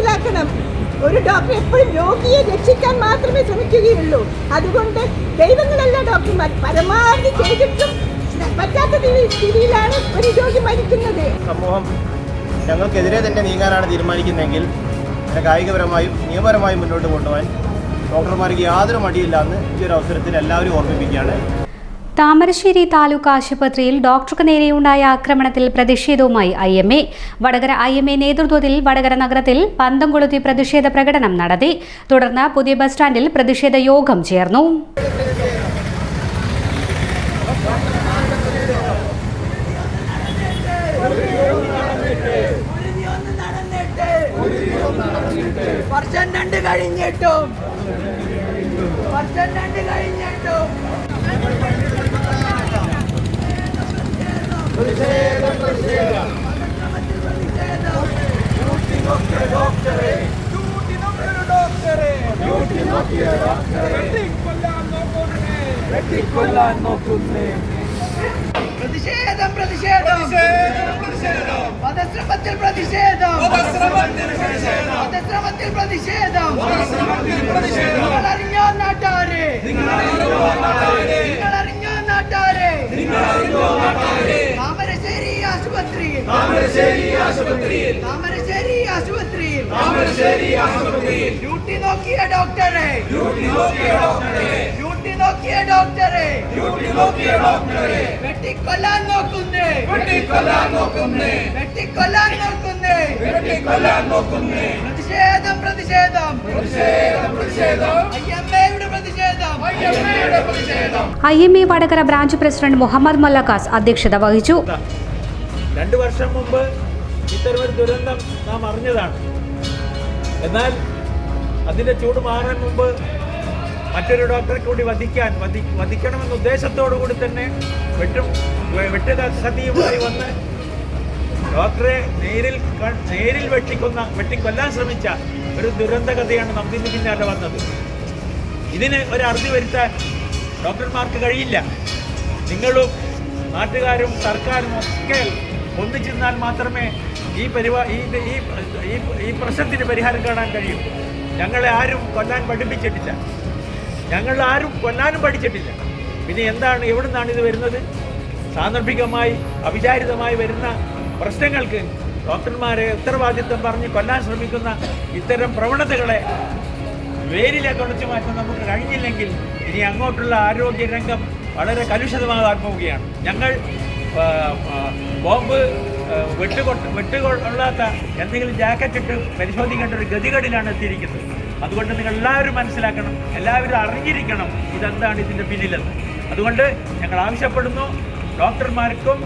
മനസ്സിലാക്കണം. ഒരു ഡോക്ടർ എപ്പോഴും രോഗിയെ രക്ഷിക്കാൻ മാത്രമേ ശ്രമിക്കുകയുള്ളൂ. അതുകൊണ്ട് ദൈവങ്ങളല്ല ഡോക്ടർമാർ. പരമാവധി ചെയ്തിട്ടും പറ്റാത്ത സ്ഥിതിയിലാണ് ഒരു രോഗി മരിക്കുന്നത്. സമൂഹം ഞങ്ങൾക്കെതിരെ തന്നെ നീങ്ങാനാണ് തീരുമാനിക്കുന്നതെങ്കിൽ കായികപരമായും നിയമപരമായും മുന്നോട്ട് കൊണ്ടുപോകാൻ ഡോക്ടർമാർക്ക് യാതൊരു മടിയില്ല എന്ന് ഈ ഒരു അവസരത്തിൽ എല്ലാവരും ഓർമ്മിപ്പിക്കുകയാണ്. താമരശ്ശേരി താലൂക്ക് ആശുപത്രിയിൽ ഡോക്ടർക്ക് നേരെയുണ്ടായ ആക്രമണത്തിൽ പ്രതിഷേധവുമായി I M A. Vadakara I M A നേതൃത്വത്തിൽ വടകര നഗരത്തിൽ പന്തം കൊളുത്തി പ്രതിഷേധ പ്രകടനം നടത്തി. തുടർന്ന് പുതിയ ബസ് സ്റ്റാൻഡിൽ പ്രതിഷേധ യോഗം ചേർന്നു. കഴിഞ്ഞിട്ടും വർഷം രണ്ട് കഴിഞ്ഞിട്ടും പ്രതിഷേധം പ്രതിഷേധം വധശ്രമത്തിൽ പ്രതിഷേധം വധശ്രമത്തിൽ പ്രതിഷേധം. നിങ്ങൾ അറിഞ്ഞോ നാട്ടാരെ? നിങ്ങൾ അറിഞ്ഞോ നാട്ടാരെ? താമരശ്ശേരി ആശുപത്രിയിൽ. താമരശ്ശേരി ആശുപത്രിയിൽ. ഡ്യൂട്ടി നോക്കിയ ഡോക്ടറെ. ഡ്യൂട്ടി നോക്കിയ ഡോക്ടറെ. വെട്ടിക്കൊല്ലാൻ നോക്കുന്നേ. വെട്ടിക്കൊല്ലാൻ നോക്കുന്നേ. വെട്ടിക്കൊല്ലാൻ നോക്കുന്നേ. വെട്ടിക്കൊല്ലാൻ നോക്കുന്നേ. പ്രതിഷേധം പ്രതിഷേധം. പ്രതിഷേധം പ്രതിഷേധം. അയ്യമ്മയുടെ പ്രതിഷേധം. അയ്യമ്മയുടെ പ്രതിഷേധം. I M A Vadakara branch president Muhammad Mallakkas അധ്യക്ഷത വഹിച്ചു. രണ്ടു വർഷം മുമ്പ് ഇത്തരമൊരു ദുരന്തം നാം അറിഞ്ഞതാണ്. എന്നാൽ അതിന്റെ ചൂട് മാറാൻ മുമ്പ് മറ്റൊരു ഡോക്ടറെ കൂടി വധിക്കാൻ വധി വധിക്കണമെന്ന ഉദ്ദേശത്തോടു കൂടി തന്നെ വെട്ടും വെ- വെട്ടുക സതിയുമായി വന്ന് ഡോക്ടറെ നേരിൽ നേരിൽ വെട്ടിക്കൊന്ന വെട്ടിക്കൊല്ലാൻ ശ്രമിച്ച ഒരു ദുരന്ത കഥയാണ് ഇന്ന് പിന്നാലെ വന്നത്. ഇതിന് ഒരു അറുതി വരുത്താൻ ഡോക്ടർമാർക്ക് കഴിയില്ല. നിങ്ങളും നാട്ടുകാരും സർക്കാരും ഒക്കെ ഒന്നിച്ചിരുന്നാൽ മാത്രമേ ഈ പരിപാ ഈ- ഈ പ്രശ്നത്തിന് പരിഹാരം കാണാൻ കഴിയൂ. ഞങ്ങളെ ആരും കൊല്ലാൻ പഠിപ്പിച്ചിട്ടില്ല. ഞങ്ങൾ ആരും കൊല്ലാനും പഠിച്ചിട്ടില്ല. പിന്നെ എന്താണ് എവിടെ നിന്നാണ് ഇത് വരുന്നത്? സാന്ദർഭികമായി അവിചാരിതമായി വരുന്ന പ്രശ്നങ്ങൾക്ക് ഡോക്ടർമാരെ ഉത്തരവാദിത്വം പറഞ്ഞ് കൊല്ലാൻ ശ്രമിക്കുന്ന ഇത്തരം പ്രവണതകളെ വേരിലേക്ക് ഒളിച്ചു മാറ്റാൻ നമുക്ക് കഴിഞ്ഞില്ലെങ്കിൽ ഇനി അങ്ങോട്ടുള്ള ആരോഗ്യ രംഗം വളരെ കലുഷിതമാകാൻ പോവുകയാണ്. ഞങ്ങൾ ബോംബ് വെട്ടുകൊട്ട് വെട്ടുകൊള്ളാത്ത എന്തെങ്കിലും ജാക്കറ്റ് ഇട്ട് പരിശോധിക്കേണ്ട ഒരു ഗതികേടിലാണ് എത്തിയിരിക്കുന്നത്. അതുകൊണ്ട് നിങ്ങൾ എല്ലാവരും മനസ്സിലാക്കണം എല്ലാവരും അറിഞ്ഞിരിക്കണം ഇതെന്താണ് ഇതിന്റെ പിന്നിലെന്ന്. അതുകൊണ്ട് ഞങ്ങൾ ആവശ്യപ്പെടുന്നു ഡോക്ടർമാർക്കും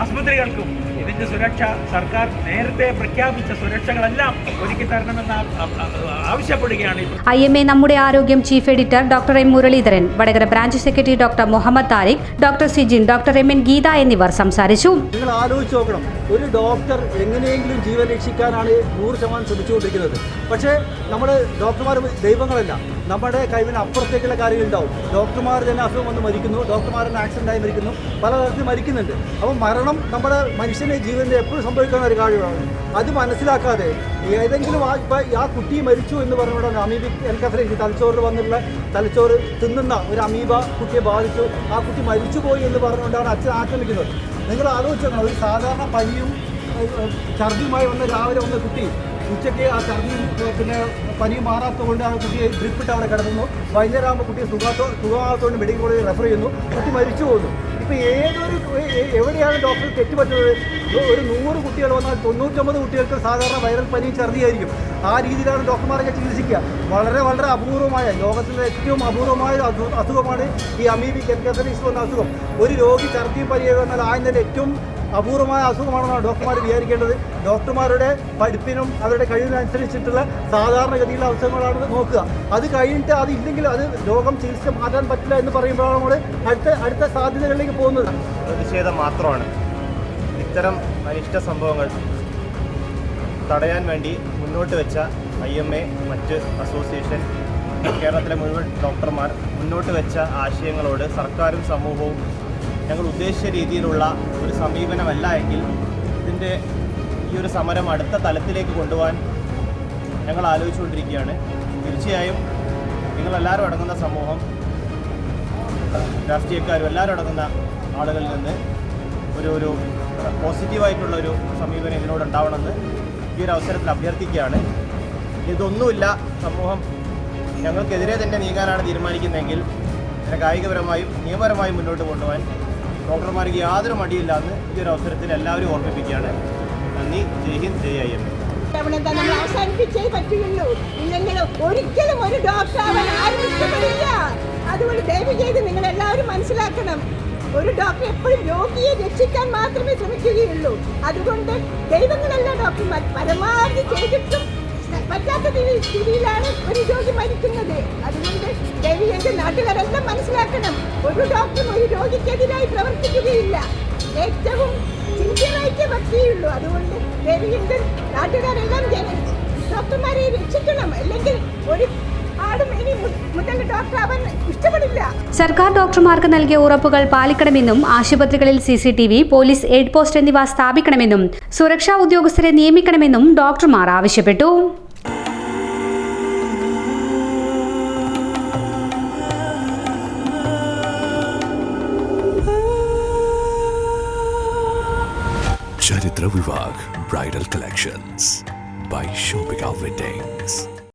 ആശുപത്രികൾക്കും ഇതിന്റെ സുരക്ഷ സർക്കാർ നേരത്തെ പ്രഖ്യാപിച്ച സുരക്ഷകളെല്ലാം ഒരുക്കി തരണമെന്ന് ആവശ്യപ്പെടുകയാണ് ഐ എം എ നമ്മുടെ ആരോഗ്യം chief editor doctor M Muraleedharan Vadakara branch secretary doctor Muhammad Tariq doctor Sijin doctor M N Geetha എന്നിവർ സംസാരിച്ചു. നിങ്ങൾ ആലോചിച്ച് നോക്കണം ഒരു ഡോക്ടർ എങ്ങനെയെങ്കിലും ജീവൻ രക്ഷിക്കാനാണ് നൂറ് ശതമാനം ശ്രമിച്ചുകൊണ്ടിരിക്കുന്നത്. പക്ഷേ നമ്മൾ ഡോക്ടർമാർ ദൈവങ്ങളല്ല. നമ്മുടെ കഴിവിന് അപ്പുറത്തേക്കുള്ള കാര്യങ്ങളുണ്ടാവും. ഡോക്ടർമാർ തന്നെ അസുഖം വന്ന് മരിക്കുന്നു. ഡോക്ടർമാർ തന്നെ ആക്സിഡന്റ് ആയി മരിക്കുന്നു പലതരത്തിൽ മരിക്കുന്നുണ്ട്. അപ്പോൾ മരണം നമ്മുടെ മനുഷ്യന്റെ ജീവിതത്തിൽ എപ്പോഴും സംഭവിക്കുന്ന ഒരു കാര്യമാണ്. അത് മനസ്സിലാക്കാതെ ഏതെങ്കിലും ആ ഇപ്പം ആ കുട്ടി മരിച്ചു എന്ന് പറഞ്ഞുകൊണ്ട് അമീബിക് എൻകഫലൈറ്റിസ് തലച്ചോറിൽ വന്നിട്ടുള്ള തലച്ചോറ് തിന്നുന്ന ഒരു അമീബ കുട്ടിയെ ബാധിച്ചു. ആ കുട്ടി മരിച്ചുപോയി എന്ന് പറഞ്ഞുകൊണ്ടാണ് അച്ഛൻ ആക്രമിക്കുന്നത്. നിങ്ങൾ ആലോചിച്ചാൽ ഒരു സാധാരണ പനിയും ഛർദിയുമായി വന്ന രാവിലെ വന്ന കുട്ടി ഉച്ചയ്ക്ക് ആ ചർദ്ദി പിന്നെ പിന്നെ മാറാത്തത് മാറാത്തതുകൊണ്ട് ആ കുട്ടിയെ ഡ്രിപ്പിട്ട് അവിടെ കിടക്കുന്നു വൈകുന്നേരം ആകുമ്പോൾ കുട്ടിയെ സുഖാത്തോ സുഖമാകാത്തതുകൊണ്ട് മെഡിക്കൽ കോളേജിൽ റെഫർ ചെയ്യുന്നു. കുട്ടി മരിച്ചു പോകുന്നു. ഇപ്പോൾ ഏതൊരു എവിടെയാണ് ഡോക്ടർ തെറ്റുപറ്റുന്നത്? ഒരു- നൂറ് കുട്ടികൾ വന്നാൽ തൊണ്ണൂറ്റൊമ്പത് കുട്ടികൾക്ക് സാധാരണ വൈറൽ പനി ഛർദിയായിരിക്കും ആ രീതിയിലാണ് ഡോക്ടർമാരൊക്കെ ചികിത്സിക്കുക. വളരെ വളരെ അപൂർവമായ ലോകത്തിലെ ഏറ്റവും അപൂർവമായ അസു- അസുഖമാണ് ഈ അമീബി എൻകഫലൈറ്റിസ് എന്ന അസുഖം. ഒരു രോഗി ഛർദിയും പനിയൊക്കെ വന്നാൽ ആയതിന്റെ ഏറ്റവും അപൂർവമായ അസുഖമാണെന്നാണ് ഡോക്ടർമാർ വിചാരിക്കേണ്ടത്. ഡോക്ടർമാരുടെ പഠിപ്പിനും അവരുടെ കഴിവിനനുസരിച്ചിട്ടുള്ള സാധാരണഗതിയിലുള്ള അവസരങ്ങളാണ് നോക്കുക. അത് കഴിഞ്ഞിട്ട് അത് ഇല്ലെങ്കിൽ അത് രോഗം ചികിത്സ മാറ്റാൻ പറ്റില്ല എന്ന് പറയുമ്പോഴാണ് നമ്മൾ അടുത്ത അടുത്ത സാധ്യതകളിലേക്ക് പോകുന്നത്. പ്രതിഷേധം മാത്രമാണ്. ഇത്തരം അനിഷ്ട സംഭവങ്ങൾ തടയാൻ വേണ്ടി മുന്നോട്ട് വെച്ച ഐ എം എ മറ്റ് അസോസിയേഷൻ കേരളത്തിലെ മുഴുവൻ ഡോക്ടർമാർ മുന്നോട്ട് വെച്ച ആശയങ്ങളോട് സർക്കാരും സമൂഹവും ഞങ്ങൾ ഉദ്ദേശിച്ച രീതിയിലുള്ള ഒരു സമീപനമല്ല എങ്കിൽ ഇതിന്റെ ഈ ഒരു സമരം അടുത്ത തലത്തിലേക്ക് കൊണ്ടുപോകാൻ ഞങ്ങൾ ആലോചിച്ചുകൊണ്ടിരിക്കുകയാണ്. തീർച്ചയായും നിങ്ങളെല്ലാവരും അടങ്ങുന്ന സമൂഹം രാഷ്ട്രീയക്കാരും എല്ലാവരും അടങ്ങുന്ന ആളുകളിൽ നിന്ന് ഒരു ഒരു പോസിറ്റീവായിട്ടുള്ളൊരു സമീപനം ഇതിനോട് ഉണ്ടാവണമെന്ന് ഈ ഒരു അവസരത്തിൽ അഭ്യർത്ഥിക്കുകയാണ്. ഇതൊന്നുമില്ല സമൂഹം ഞങ്ങൾക്കെതിരെ തന്നെ നീങ്ങാനാണ് തീരുമാനിക്കുന്നതെങ്കിൽ അതിനെ കായികപരമായും നിയമപരമായും മുന്നോട്ട് കൊണ്ടുപോകാൻ ഡോക്ടർമാർക്ക് യാതൊരു മടിയില്ലാന്ന് ഈ ഒരു അവസരത്തിൽ എല്ലാവരും ഓർമ്മിപ്പിക്കുകയാണ്. നന്ദി. ജയ് ഹിന്ദ് ജയ് ഐ എം നമ്മൾ ഒരിക്കലും ഒരു ഡോക്ടർ ആരും നിങ്ങൾ എല്ലാവരും മനസ്സിലാക്കണം. ഒരു ഡോക്ടർ എപ്പോഴും രോഗിയെ രക്ഷിക്കാൻ മാത്രമേ ശ്രമിക്കുകയുള്ളൂ. അതുകൊണ്ട് ദൈവങ്ങളല്ല ഡോക്ടർമാർ. പരമാവധി ചെയ്തിട്ടും പറ്റാത്ത സ്ഥിതി- സ്ഥിതിയിലാണ് ഒരു രോഗി മരിക്കുന്നത്. അതുകൊണ്ട് ദയവ് ചെയ്ത് നാട്ടുകാരെല്ലാം മനസ്സിലാക്കണം. ഒരു ഡോക്ടറും ഒരു രോഗിക്കെതിരായി പ്രവർത്തിക്കുകയില്ല. ഏറ്റവും സിൻസിയറായിട്ടേ പറ്റിയുള്ളൂ അതുകൊണ്ട് ദയവ് ചെയ്ത് നാട്ടുകാരെല്ലാം ഡോക്ടർമാരെ രക്ഷിക്കണം. അല്ലെങ്കിൽ ഒരു ഇനി മുതൽ ഡോക്ടർ അവൻ ഇഷ്ടപ്പെടില്ല സർക്കാർ ഡോക്ടർമാർക്ക് നൽകിയ ഉറപ്പുകൾ പാലിക്കണമെന്നും ആശുപത്രികളിൽ C C T V police aid post എന്നിവ സ്ഥാപിക്കണമെന്നും സുരക്ഷാ ഉദ്യോഗസ്ഥരെ നിയമിക്കണമെന്നും ഡോക്ടർമാർ ആവശ്യപ്പെട്ടു Charitra Vibhag bridal collections by Shobika Weddings.